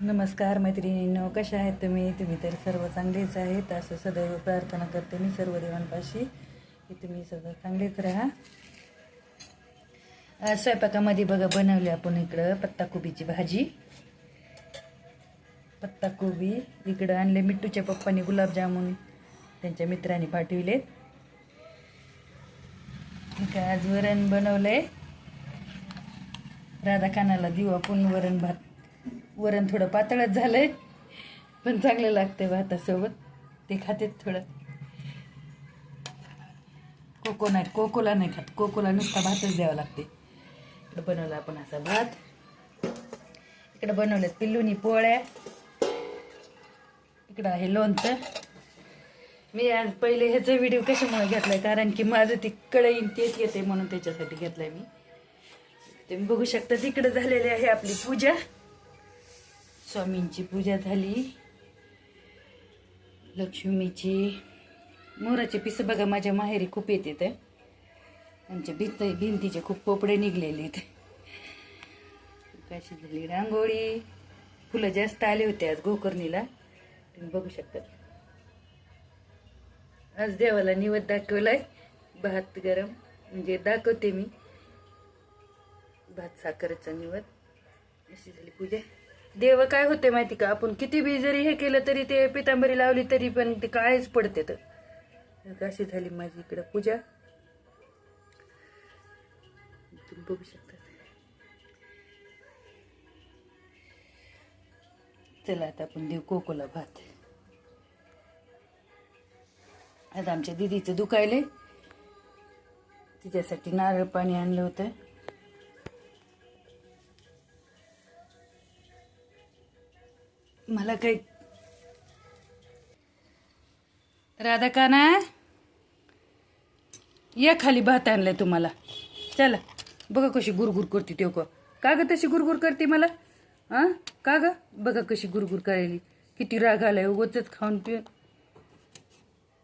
नमस्कार मैत्रिणींनो कशा आहेत तुम्ही? तुम्ही तर सर्व चांगलेच आहेत. असं सदैव प्रार्थना करते मी सर्व देवांपाशी की तुम्ही सगळं चांगलेच राहा. आज स्वयंपाकामध्ये बघा बनवली आपण इकडं पत्ताकोबीची भाजी. पत्ताकोबी इकडं आणले मिट्टूच्या पप्पाने गुलाबजामुन त्यांच्या मित्रांनी पाठविले. आज वरण बनवलंय. राधा खानाला देऊ आपण वरण भात. वरण थोडं पातळच झालंय पण चांगलं लागतंय भातासोबत ते खातेत थोडं. कोको नाही कोकोला नाही खात. कोकोला नुसता भातच द्यावा लागते. इकडं बनवला आपण असा भात. इकडं बनवलेत पिल्लूनी पोळ्या. इकडं आहे लोणचं. मी आज पहिले ह्याचा व्हिडिओ कशामुळे घेतलाय? कारण की माझं ती कळईन तेच येते म्हणून त्याच्यासाठी घेतलाय मी. तुम्ही बघू शकता तिकडे झालेली आहे आपली पूजा. स्वामींची पूजा झाली. लक्ष्मीची मोराचे पिसं बघा माझ्या माहेरी खूप येते ते आमच्या भिंत भिंतीचे खूप पोपडे निघलेले आहेत. कशी झाली रांगोळी. फुलं जास्त आले होते आज गोकर्णीला. तुम्ही बघू शकता. आज देवाला निवद दाखवलाय. भात गरम म्हणजे दाखवते मी. भात साखरेचा निवद. अशी झाली पूजा. देव काय होते माहिती का? आपण किती बी जरी हे केलं तरी ते पितांबरी लावली तरी पण ते काळेच पडते तर. अशी झाली माझी इकडं पूजा. तुम्ही बघू शकता. चला आता आपण देऊ कोकोला भात. आज आमच्या दिदीचं दुखायले तिच्यासाठी नारळ पाणी आणलं होतं. मला काही राधा काना या खाली भात आणलाय तुम्हाला. चला बघा कशी गुरगुर करते ते का का ग तशी गुरगुर करते मला? हा का ग? बघा कशी गुरगुर करायली. किती राग आलाय उगच खाऊन पिऊन.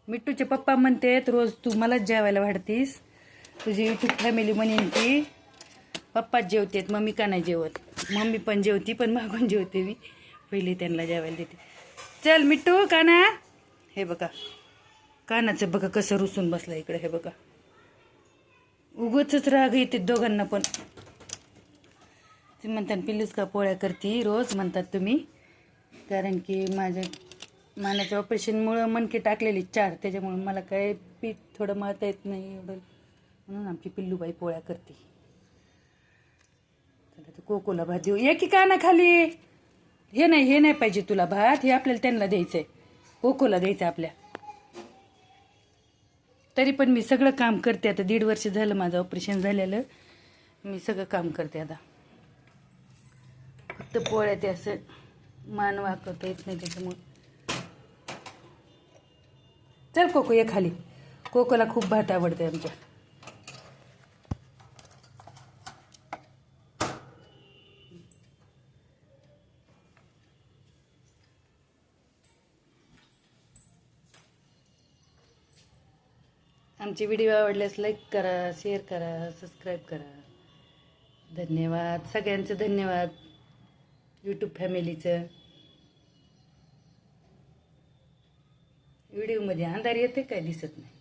मिट्टूचे पप्पा म्हणतेत रोज तू मलाच जेवायला वाढतीस. तुझी युट्यूब फॅमिली म्हणेन की पप्पाच जेवतेत मम्मी का नाही जेवत? मम्मी पण जेवती पण मागून जेवते मी. पहिले त्यांना जेवायला देते. चल मिट्टू काना हे बघा. कानाचं बघा कसं रुसून बसलं इकडे हे बघा. उगच राग येते दोघांना पण. ते म्हणतात पिल्लूच का पोळ्या करते रोज? म्हणतात तुम्ही. कारण की माझ्या मानाच्या ऑपरेशनमुळं मनके टाकलेली चार. त्याच्यामुळं मला काय पीठ थोडं मळता येत नाही एवढं. म्हणून आमची पिल्लूबाई पोळ्या करते. कोकोला भाजी एक की काना खाली? हे नाही हे नाही पाहिजे तुला भात हे आपल्याला त्यांना द्यायचं आहे कोकोला द्यायचं आपल्या. तरी पण मी सगळं काम करते आता. दीड वर्ष झालं माझं ऑपरेशन झालेलं. मी सगळं काम करते आता. फक्त पोळ्या ते असं मान वाकवता येत नाही त्याच्यामुळे. चल कोको ये खाली. कोकोला खूप भात आवडते आमच्या. आमची व्हिडिओ आवडल्यास लाईक करा शेअर करा सबस्क्राईब करा. धन्यवाद. सगळ्यांचं धन्यवाद. यूट्यूब फॅमिलीचं व्हिडिओमध्ये अंधार येते काय दिसत नाही.